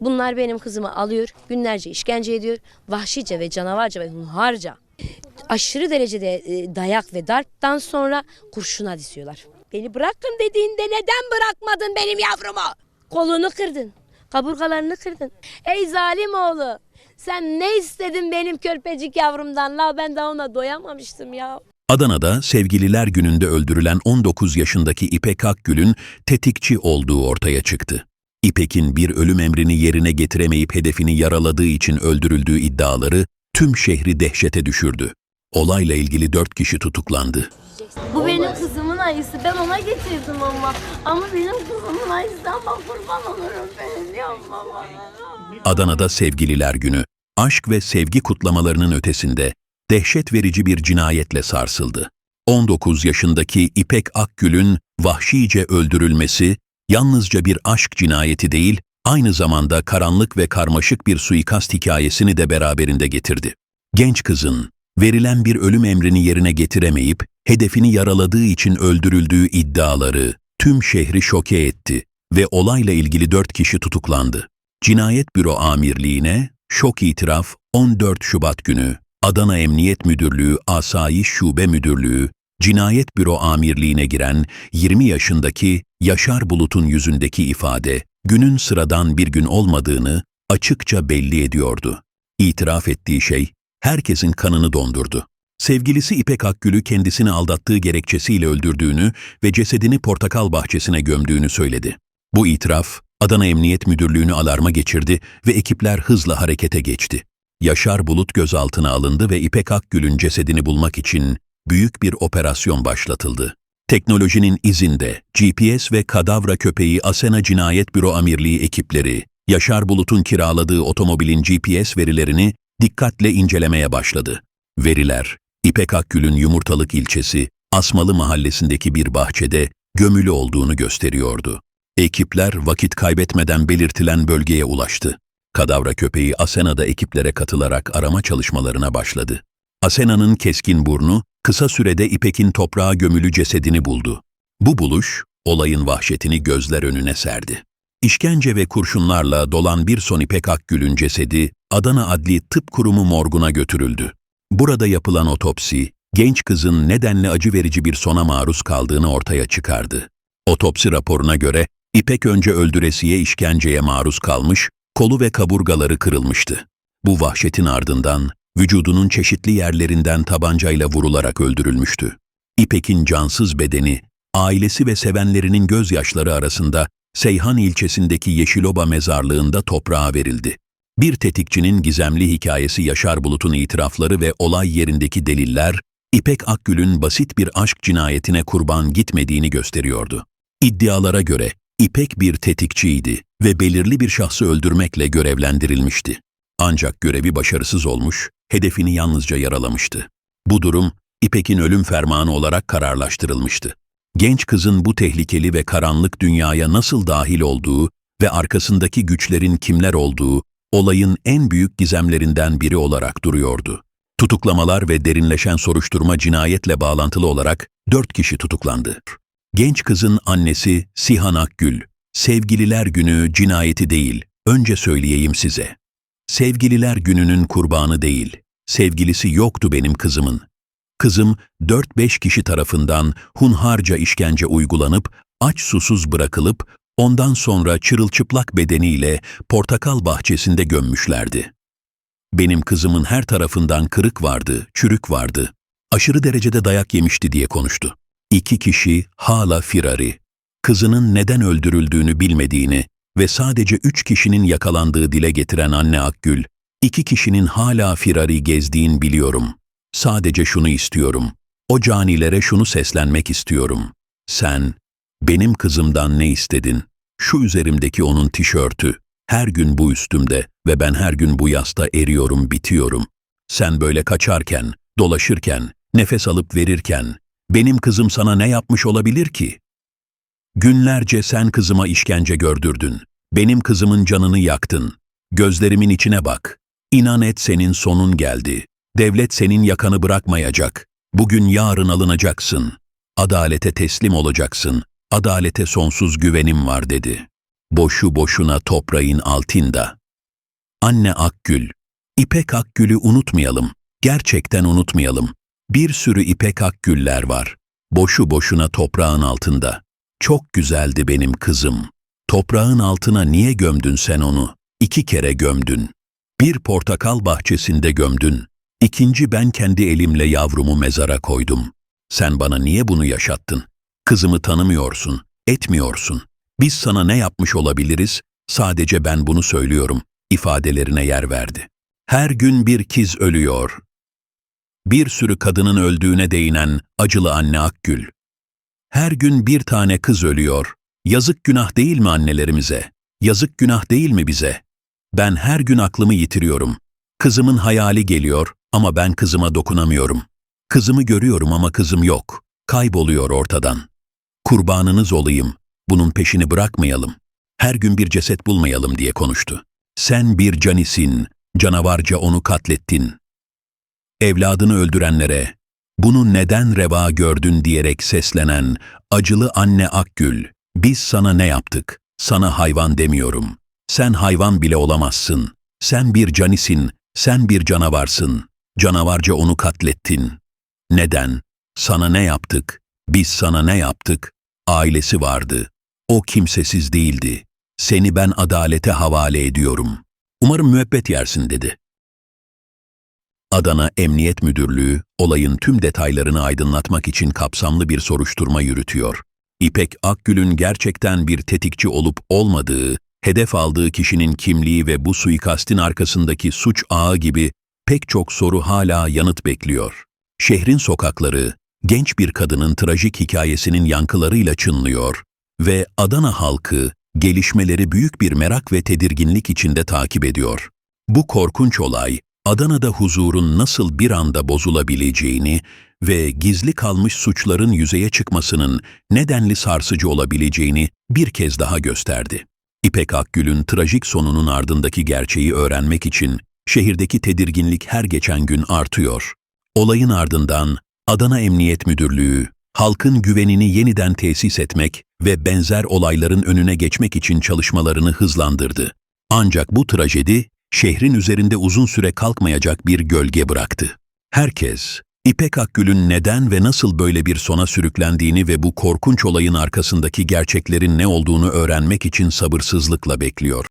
Bunlar benim kızımı alıyor, günlerce işkence ediyor. Vahşice ve canavarca ve hunharca. Aşırı derecede e, dayak ve darptan sonra kurşuna diziyorlar. Beni bırakın dediğinde neden bırakmadın benim yavrumu? Kolunu kırdın, kaburgalarını kırdın. Ey zalim oğlu, sen ne istedin benim körpecik yavrumdan? La ben daha ona doyamamıştım ya. Adana'da Sevgililer Günü'nde öldürülen 19 yaşındaki İpek Akgül'ün tetikçi olduğu ortaya çıktı. İpek'in bir ölüm emrini yerine getiremeyip hedefini yaraladığı için öldürüldüğü iddiaları tüm şehri dehşete düşürdü. Olayla ilgili dört kişi tutuklandı. Bu benim kızımın ayısı. Ben ona getirdim ama. Ama benim kızımın ayısı ama kurban olurum ben. Yapma bana. Adana'da Sevgililer Günü, aşk ve sevgi kutlamalarının ötesinde dehşet verici bir cinayetle sarsıldı. 19 yaşındaki İpek Akgül'ün vahşice öldürülmesi yalnızca bir aşk cinayeti değil, aynı zamanda karanlık ve karmaşık bir suikast hikayesini de beraberinde getirdi. Genç kızın verilen bir ölüm emrini yerine getiremeyip hedefini yaraladığı için öldürüldüğü iddiaları tüm şehri şoke etti ve olayla ilgili dört kişi tutuklandı. Cinayet Büro Amirliğine şok itiraf 14 Şubat günü Adana Emniyet Müdürlüğü Asayiş Şube Müdürlüğü Cinayet Büro Amirliğine giren 20 yaşındaki Yaşar Bulut'un yüzündeki ifade günün sıradan bir gün olmadığını açıkça belli ediyordu. İtiraf ettiği şey herkesin kanını dondurdu. Sevgilisi İpek Akgül'ü kendisini aldattığı gerekçesiyle öldürdüğünü ve cesedini portakal bahçesine gömdüğünü söyledi. Bu itiraf Adana Emniyet Müdürlüğü'nü alarma geçirdi ve ekipler hızla harekete geçti. Yaşar Bulut gözaltına alındı ve İpek Akgül'ün cesedini bulmak için büyük bir operasyon başlatıldı. Teknolojinin izinde GPS ve kadavra köpeği Asena Cinayet Büro Amirliği ekipleri, Yaşar Bulut'un kiraladığı otomobilin GPS verilerini dikkatle incelemeye başladı. Veriler, İpek Akgül'ün Yumurtalık ilçesi, Asmalı mahallesindeki bir bahçede gömülü olduğunu gösteriyordu. Ekipler vakit kaybetmeden belirtilen bölgeye ulaştı. Kadavra köpeği Asena da ekiplere katılarak arama çalışmalarına başladı. Asena'nın keskin burnu kısa sürede İpek'in toprağa gömülü cesedini buldu. Bu buluş olayın vahşetini gözler önüne serdi. İşkence ve kurşunlarla dolan bir son İpek Akgül'ün cesedi Adana Adli Tıp Kurumu morguna götürüldü. Burada yapılan otopsi, genç kızın nedenle acı verici bir sona maruz kaldığını ortaya çıkardı. Otopsi raporuna göre İpek önce öldüresiye işkenceye maruz kalmış, kolu ve kaburgaları kırılmıştı. Bu vahşetin ardından vücudunun çeşitli yerlerinden tabancayla vurularak öldürülmüştü. İpek'in cansız bedeni, ailesi ve sevenlerinin gözyaşları arasında Seyhan ilçesindeki Yeşiloba mezarlığında toprağa verildi. Bir tetikçinin gizemli hikayesi Yaşar Bulut'un itirafları ve olay yerindeki deliller, İpek Akgül'ün basit bir aşk cinayetine kurban gitmediğini gösteriyordu. İddialara göre İpek bir tetikçiydi ve belirli bir şahsı öldürmekle görevlendirilmişti. Ancak görevi başarısız olmuş, hedefini yalnızca yaralamıştı. Bu durum İpek'in ölüm fermanı olarak kararlaştırılmıştı. Genç kızın bu tehlikeli ve karanlık dünyaya nasıl dahil olduğu ve arkasındaki güçlerin kimler olduğu olayın en büyük gizemlerinden biri olarak duruyordu. Tutuklamalar ve derinleşen soruşturma cinayetle bağlantılı olarak dört kişi tutuklandı. Genç kızın annesi Sihan Akgül, Sevgililer Günü cinayeti değil, önce söyleyeyim size. Sevgililer Günü'nün kurbanı değil, sevgilisi yoktu benim kızımın. Kızım 4-5 kişi tarafından hunharca işkence uygulanıp, aç susuz bırakılıp, ondan sonra çırılçıplak bedeniyle portakal bahçesinde gömmüşlerdi. Benim kızımın her tarafından kırık vardı, çürük vardı. Aşırı derecede dayak yemişti diye konuştu. İki kişi hala firari. Kızının neden öldürüldüğünü bilmediğini ve sadece üç kişinin yakalandığı dile getiren anne Akgül, iki kişinin hala firari gezdiğin biliyorum. Sadece şunu istiyorum. O canilere şunu seslenmek istiyorum. Sen, benim kızımdan ne istedin? Şu üzerimdeki onun tişörtü. Her gün bu üstümde ve ben her gün bu yasta eriyorum, bitiyorum. Sen böyle kaçarken, dolaşırken, nefes alıp verirken, benim kızım sana ne yapmış olabilir ki? Günlerce sen kızıma işkence gördürdün. Benim kızımın canını yaktın. Gözlerimin içine bak. İnan et senin sonun geldi. Devlet senin yakanı bırakmayacak. Bugün yarın alınacaksın. Adalete teslim olacaksın. Adalete sonsuz güvenim var dedi. boşu boşuna toprağın altında. Anne Akgül, İpek Akgül'ü unutmayalım, gerçekten unutmayalım. Bir sürü İpek Akgüller var, boşu boşuna toprağın altında. Çok güzeldi benim kızım. Toprağın altına niye gömdün sen onu? İki kere gömdün. Bir portakal bahçesinde gömdün. İkinci ben kendi elimle yavrumu mezara koydum. Sen bana niye bunu yaşattın? Kızımı tanımıyorsun, etmiyorsun. Biz sana ne yapmış olabiliriz? Sadece ben bunu söylüyorum. ifadelerine yer verdi. Her gün bir kiz ölüyor. Bir sürü kadının öldüğüne değinen acılı anne Akgül. Her gün bir tane kız ölüyor. Yazık günah değil mi annelerimize? Yazık günah değil mi bize? Ben her gün aklımı yitiriyorum. Kızımın hayali geliyor ama ben kızıma dokunamıyorum. Kızımı görüyorum ama kızım yok. Kayboluyor ortadan. Kurbanınız olayım. Bunun peşini bırakmayalım. Her gün bir ceset bulmayalım diye konuştu. Sen bir canisin, canavarca onu katlettin. Evladını öldürenlere, bunu neden reva gördün diyerek seslenen acılı anne Akgül, biz sana ne yaptık? Sana hayvan demiyorum. Sen hayvan bile olamazsın. Sen bir canisin, sen bir canavarsın. Canavarca onu katlettin. Neden? Sana ne yaptık? Biz sana ne yaptık? Ailesi vardı. O kimsesiz değildi. Seni ben adalete havale ediyorum. Umarım müebbet yersin dedi. Adana Emniyet Müdürlüğü olayın tüm detaylarını aydınlatmak için kapsamlı bir soruşturma yürütüyor. İpek Akgül'ün gerçekten bir tetikçi olup olmadığı, hedef aldığı kişinin kimliği ve bu suikastin arkasındaki suç ağı gibi pek çok soru hala yanıt bekliyor. Şehrin sokakları, genç bir kadının trajik hikayesinin yankılarıyla çınlıyor ve Adana halkı gelişmeleri büyük bir merak ve tedirginlik içinde takip ediyor. Bu korkunç olay, Adana'da huzurun nasıl bir anda bozulabileceğini ve gizli kalmış suçların yüzeye çıkmasının nedenli sarsıcı olabileceğini bir kez daha gösterdi. İpek Akgül'ün trajik sonunun ardındaki gerçeği öğrenmek için şehirdeki tedirginlik her geçen gün artıyor. Olayın ardından Adana Emniyet Müdürlüğü, halkın güvenini yeniden tesis etmek ve benzer olayların önüne geçmek için çalışmalarını hızlandırdı. Ancak bu trajedi, şehrin üzerinde uzun süre kalkmayacak bir gölge bıraktı. Herkes, İpek Akgül'ün neden ve nasıl böyle bir sona sürüklendiğini ve bu korkunç olayın arkasındaki gerçeklerin ne olduğunu öğrenmek için sabırsızlıkla bekliyor.